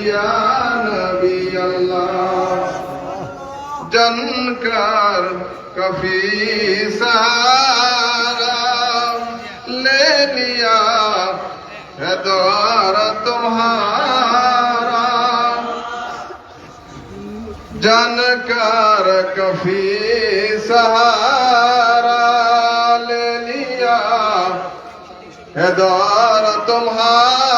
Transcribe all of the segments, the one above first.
ইয়া নবী আল্লাহ জনকার কফি সারা লে লিয়া है द्वारा तुम्हारा जानकार कफी सहारा ले लिया है द्वारा तुम्हारा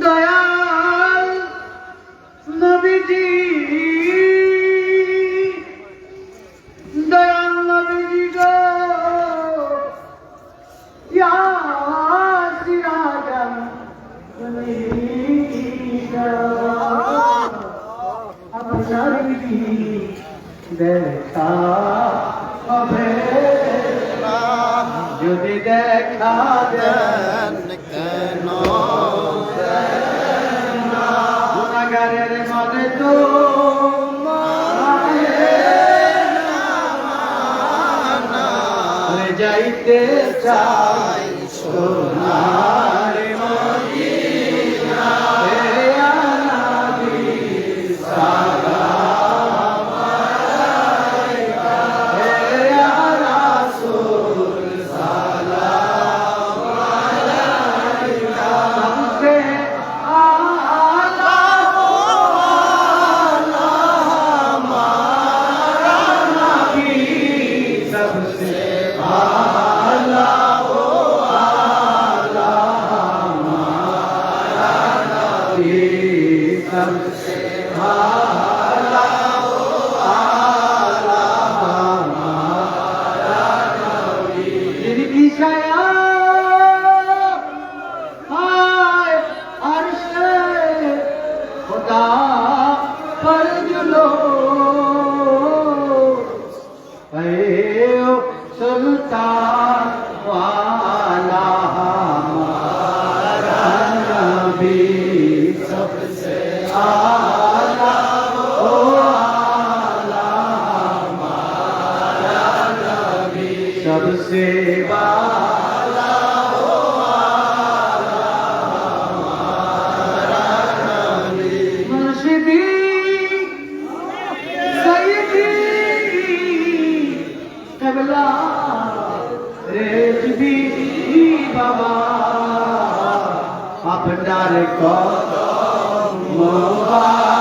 দয়াল নবীজি। দয়াল নবীজি গো। ইয়া সিরাজান আপনার দেখা হবে। যদি দেখা দেন কেন? গুণাগারের মনে তো মানে যাইতে চাই সোনার सबसे आला ओ आला हमारा नबी जिनकी छाया सबसे वाला ओ आला हमारा नबी मुर्शिदी सैयदी कबला রেজবি বাবা আপনার কদম মোবারক